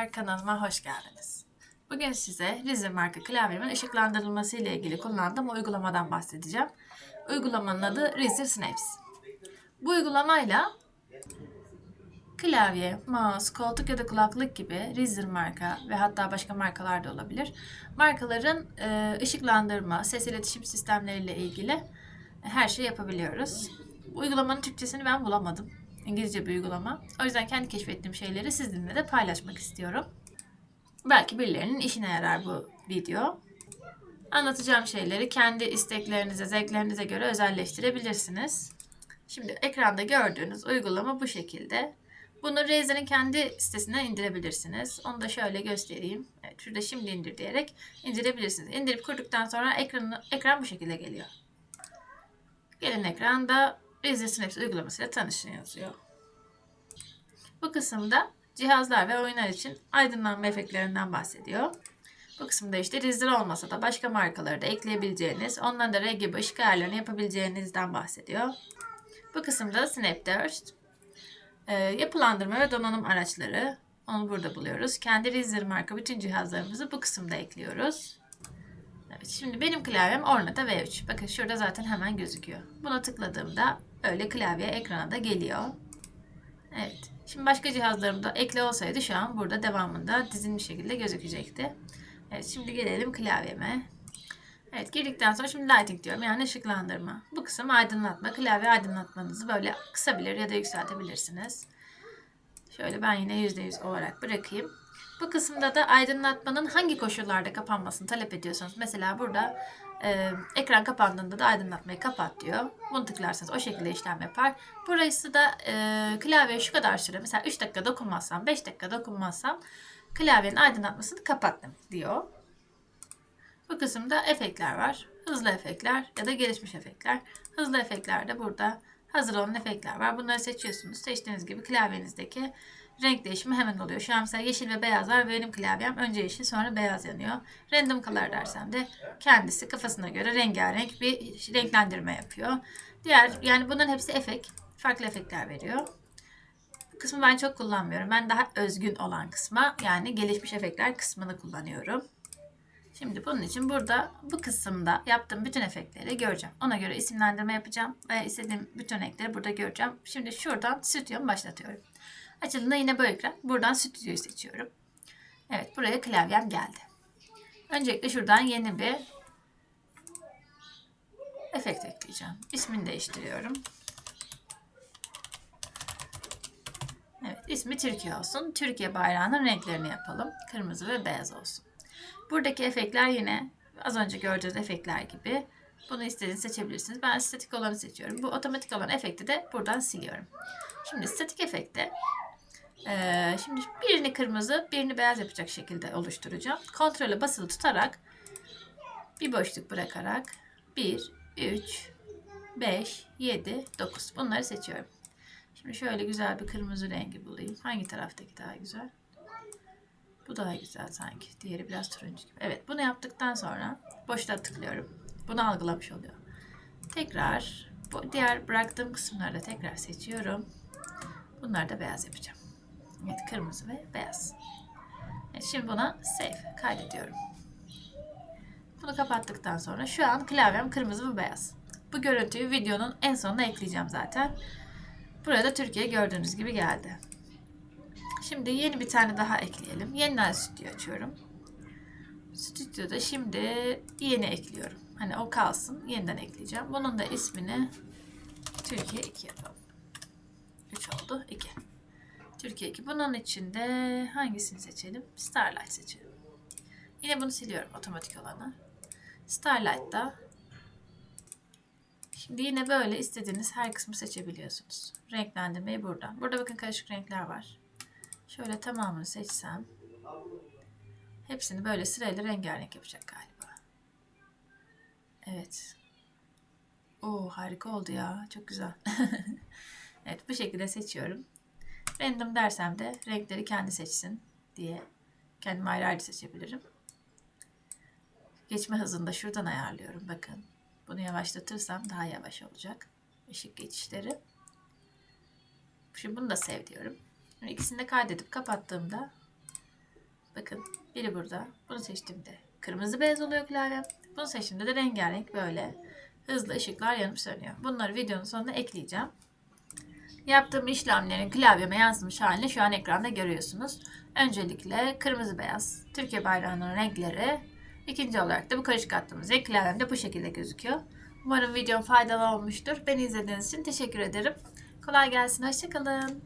Merhabalar, kanalıma hoş geldiniz. Bugün size Razer marka klavyemin ışıklandırılması ile ilgili kullandığım uygulamadan bahsedeceğim. Uygulamanın adı Razer Snaps. Bu uygulamayla klavye, mouse, koltuk ya da kulaklık gibi Razer marka ve hatta başka markalar da olabilir. Markaların e, ışıklandırma, ses iletişim sistemleriyle ilgili her şeyi yapabiliyoruz. Uygulamanın Türkçesini ben bulamadım. İngilizce bir uygulama. O yüzden kendi keşfettiğim şeyleri sizinle de paylaşmak istiyorum. Belki birilerinin işine yarar bu video. Anlatacağım şeyleri kendi isteklerinize, zevklerinize göre özelleştirebilirsiniz. Şimdi ekranda gördüğünüz uygulama bu şekilde. Bunu Razer'in kendi sitesinden indirebilirsiniz. Onu da şöyle göstereyim. Evet, şurada şimdi indir diyerek indirebilirsiniz. İndirip kurduktan sonra ekranı, ekran bu şekilde geliyor. Gelin ekranda Razer Snaps uygulamasıyla tanışın yazıyor. Bu kısımda cihazlar ve oyunlar için aydınlanma efektlerinden bahsediyor. Bu kısımda işte Razer olmasa da başka markaları da ekleyebileceğiniz, onların da RGB ışık ayarlarını yapabileceğinizden bahsediyor. Bu kısımda Snapburst, e, yapılandırma ve donanım araçları, onu burada buluyoruz. Kendi Razer marka bütün cihazlarımızı bu kısımda ekliyoruz. Evet, şimdi benim klavyem Ornata V3. Bakın şurada zaten hemen gözüküyor. Buna tıkladığımda öyle klavye ekrana da geliyor. Evet. Şimdi başka cihazlarımda ekle olsaydı şu an burada devamında dizilmiş şekilde gözükecekti. Evet şimdi gelelim klavyeme. Evet girdikten sonra şimdi lighting diyorum yani ışıklandırma. Bu kısım aydınlatma. Klavye aydınlatmanızı böyle kısabilir ya da yükseltebilirsiniz. Şöyle ben yine %100 olarak bırakayım. Bu kısımda da aydınlatmanın hangi koşullarda kapanmasını talep ediyorsanız mesela burada e, ekran kapandığında da aydınlatmayı kapat diyor. Bunu tıklarsanız o şekilde işlem yapar. Burası da e, klavye şu kadar süre mesela 3 dakika dokunmazsam 5 dakika dokunmazsam klavyenin aydınlatmasını kapat diyor. Bu kısımda efektler var. Hızlı efektler ya da gelişmiş efektler. Hızlı efektler de burada hazır olan efektler var. Bunları seçiyorsunuz. Seçtiğiniz gibi klavyenizdeki renk değişimi hemen oluyor. Şu an mesela yeşil ve beyaz var. Benim klavyem önce yeşil sonra beyaz yanıyor. Random color dersem de kendisi kafasına göre rengarenk bir renklendirme yapıyor. Diğer yani bunların hepsi efekt. Farklı efektler veriyor. Bu kısmı ben çok kullanmıyorum. Ben daha özgün olan kısma yani gelişmiş efektler kısmını kullanıyorum. Şimdi bunun için burada bu kısımda yaptığım bütün efektleri göreceğim. Ona göre isimlendirme yapacağım ve istediğim bütün renkleri burada göreceğim. Şimdi şuradan stüdyomu başlatıyorum. Açıldığında yine bu ekran. Buradan stüdyoyu seçiyorum. Evet buraya klavyem geldi. Öncelikle şuradan yeni bir efekt ekleyeceğim. İsmini değiştiriyorum. Evet ismi Türkiye olsun. Türkiye bayrağının renklerini yapalım. Kırmızı ve beyaz olsun. Buradaki efektler yine az önce gördüğünüz efektler gibi. Bunu istediğiniz seçebilirsiniz. Ben statik olanı seçiyorum. Bu otomatik olan efekti de buradan siliyorum. Şimdi statik efekte ee, şimdi birini kırmızı, birini beyaz yapacak şekilde oluşturacağım. Kontrole basılı tutarak bir boşluk bırakarak 1, 3, 5, 7, 9 bunları seçiyorum. Şimdi şöyle güzel bir kırmızı rengi bulayım. Hangi taraftaki daha güzel? Bu daha güzel sanki. Diğeri biraz turuncu gibi. Evet bunu yaptıktan sonra boşluğa tıklıyorum. Bunu algılamış oluyor. Tekrar bu diğer bıraktığım kısımları da tekrar seçiyorum. Bunları da beyaz yapacağım. Evet kırmızı ve beyaz. Şimdi buna save kaydediyorum. Bunu kapattıktan sonra şu an klavyem kırmızı ve beyaz. Bu görüntüyü videonun en sonuna ekleyeceğim zaten. Buraya da Türkiye gördüğünüz gibi geldi. Şimdi yeni bir tane daha ekleyelim. Yeniden stüdyo açıyorum. Stüdyoda şimdi yeni ekliyorum. Hani o kalsın. Yeniden ekleyeceğim. Bunun da ismini Türkiye 2 yapalım. 3 oldu. 2. Türkiye 2. Bunun içinde hangisini seçelim? Starlight seçelim. Yine bunu siliyorum otomatik olanı. Starlight'ta Şimdi yine böyle istediğiniz her kısmı seçebiliyorsunuz. Renklendirmeyi buradan. Burada bakın karışık renkler var. Şöyle tamamını seçsem hepsini böyle sırayla rengarenk yapacak galiba. Evet. Oo harika oldu ya. Çok güzel. evet bu şekilde seçiyorum. Random dersem de renkleri kendi seçsin diye kendim ayrı ayrı seçebilirim. Geçme hızını da şuradan ayarlıyorum. Bakın. Bunu yavaşlatırsam daha yavaş olacak. Işık geçişleri. Şimdi bunu da sev diyorum. İkisini de kaydedip kapattığımda Bakın biri burada. Bunu seçtiğimde kırmızı beyaz oluyor klavyem. Bunu seçtiğimde de rengarenk böyle hızlı ışıklar yanıp sönüyor. Bunları videonun sonuna ekleyeceğim. Yaptığım işlemlerin klavyeme yansımış halini şu an ekranda görüyorsunuz. Öncelikle kırmızı beyaz Türkiye bayrağının renkleri. İkinci olarak da bu karışık attığımız renk klavyemde bu şekilde gözüküyor. Umarım videom faydalı olmuştur. Beni izlediğiniz için teşekkür ederim. Kolay gelsin, hoşçakalın.